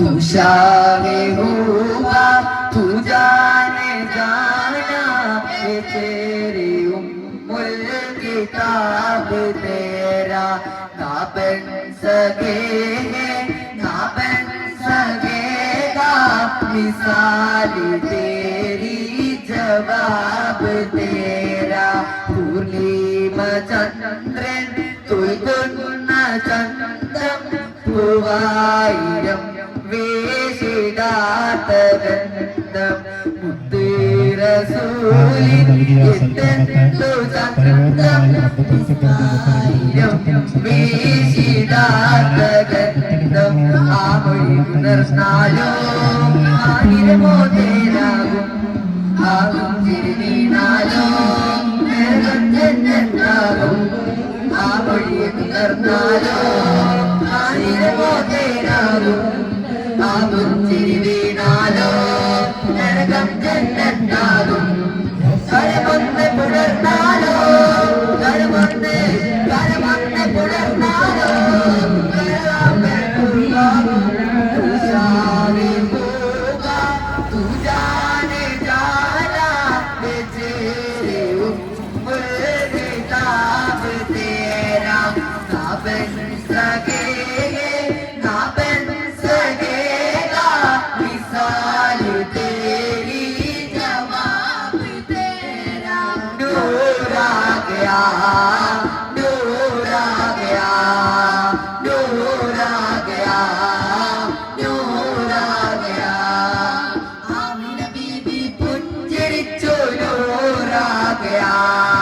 तू में हुआ तू जाने जाना, ये तेरी उम्मुल किताब तेरा। ना बन सके ना बन सकेगा, मिसाल तेरी, जवाब तेरा। पूर्णिमा चंद्रन तुल चंद्रम तुवायम ആയിരമോ തേരാകും ആകും തിരുവീണാലോ ആ വഴി ഉണർന്നാലോ ആയിരമോ തേരാകും ലാഭത്തിരി വീണാലോ നരകം ജന്നത്താകും കരമൊന്ന് പുലർന്നാലോ കരമൊന്ന് കരമൊന്ന് പുലർന്നാലോ Like it. 对呀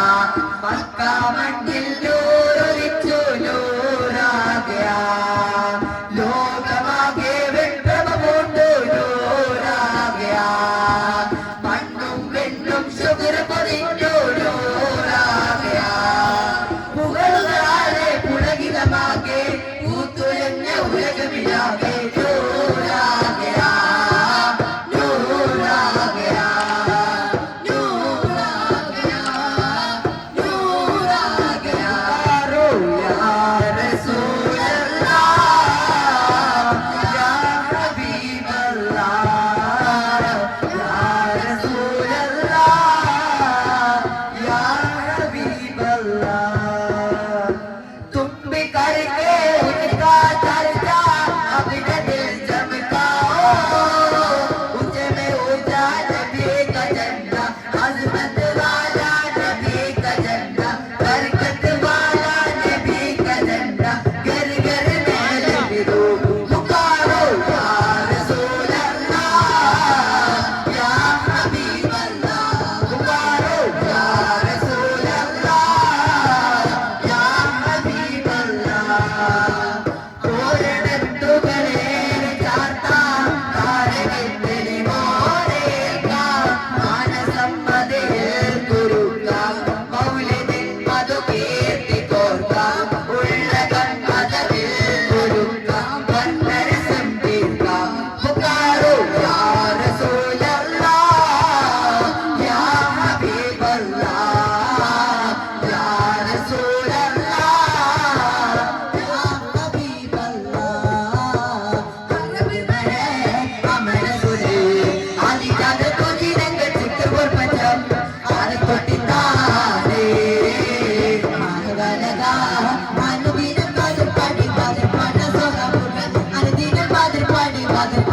들어가도록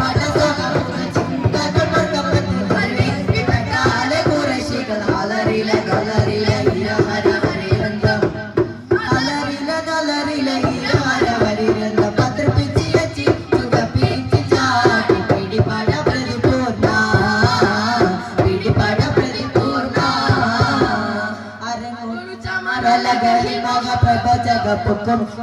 കലകളി മഹാപ്രഭജകും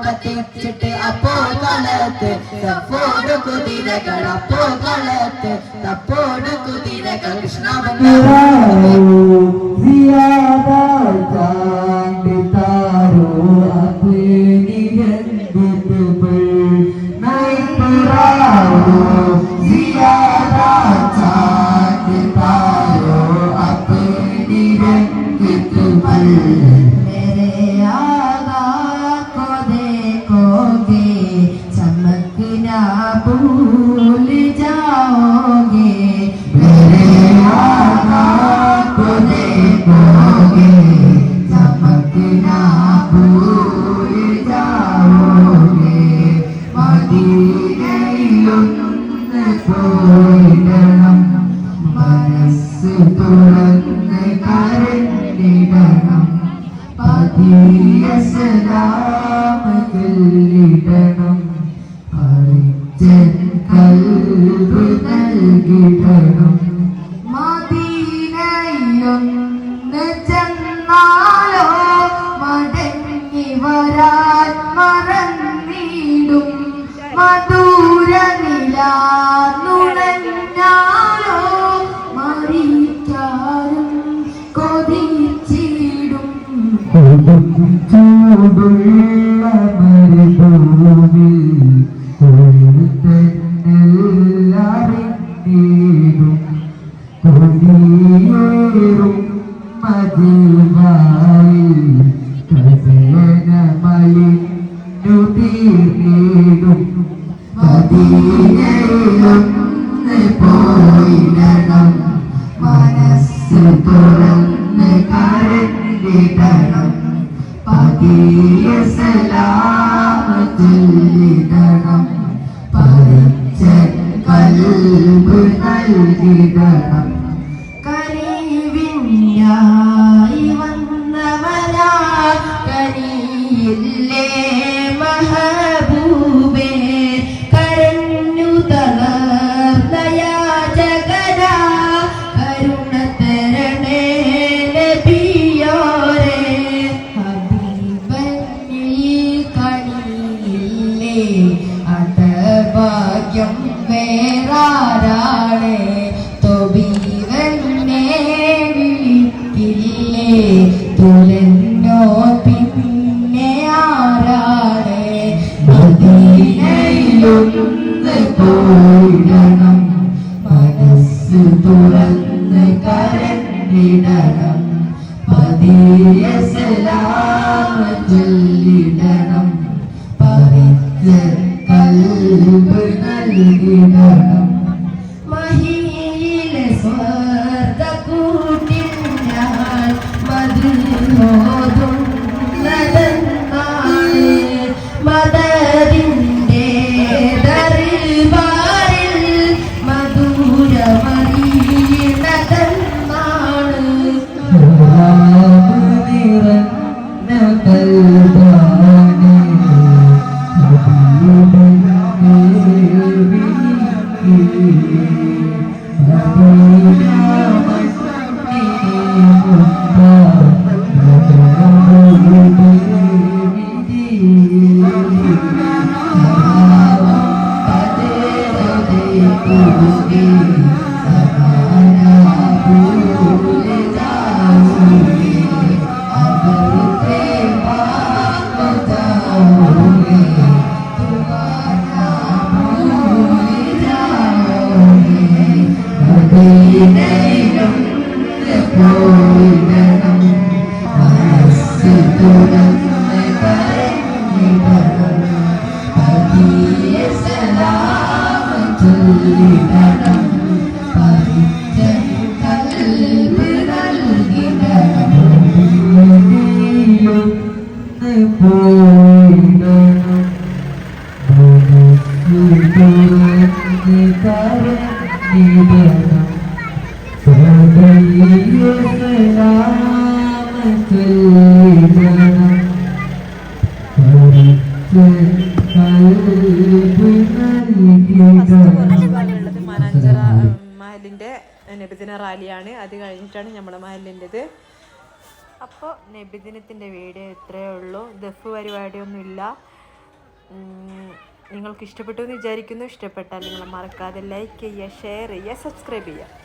കത്തിച്ചിട്ട് അപ്പോൾ കളത്ത് തപ്പോട് കുതിരകൾ അപ്പോൾ കളത്ത് തപ്പോട് കുതിരകൾ Krishna Salam you, Edie Brown. മനസ്സ് തുറന്ന് കരണ്ടിടണം പതിയ സലാമ ചൊല്ലിടണം പറിച്ച കൽബ് നൽകിടണം ഉള്ളത് കഴിഞ്ഞിട്ടാണ് നമ്മുടെ മഹലിന്റെത്. അപ്പോൾ നബിദിനത്തിന്റെ വീഡിയോ ഇത്രയേ ഉള്ളൂ. ദഫ് പരിപാടിയൊന്നുമില്ല. നിങ്ങൾക്ക് ഇഷ്ടപ്പെട്ടു എന്ന് വിചാരിക്കുന്നു. ഇഷ്ടപ്പെട്ടാൽ നിങ്ങൾ മറക്കാതെ ലൈക്ക് ചെയ്യുക ഷെയർ ചെയ്യുക സബ്സ്ക്രൈബ് ചെയ്യുക.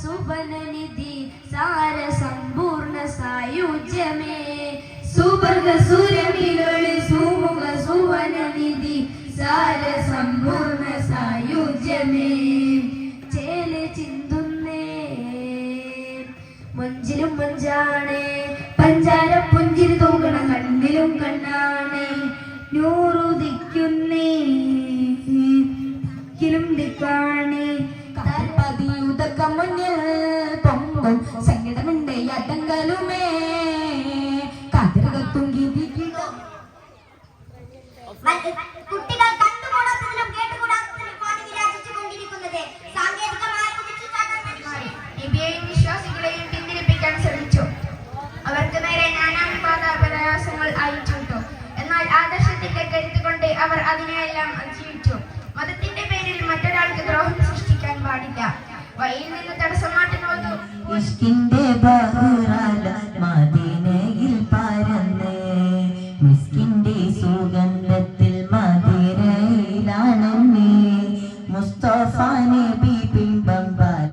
സുവനനിധി സാര സമ്പൂർണ സായുജ്യമേ സുരഭിലൊളി സുമുഖ സുവനനിധി സാര സമ്പൂർണ മഞ്ചാണ് പഞ്ചാര പുഞ്ചിരി തൂങ്ങണ കണ്ണിലും കണ്ണാണ്. നൂറുദിക്കുന്നേ ദിക്കാണ് മുന്നിൽ പൊങ്കും അവർ അതിനെയെല്ലാം അതിജീവിച്ചു. മതത്തിന്റെ പേരിൽ മറ്റൊരാൾക്ക് ദ്രോഹം സൃഷ്ടിക്കാൻ പാടില്ല. വഴിയിൽ നിന്ന് തടസ്സം മാറ്റുന്നതും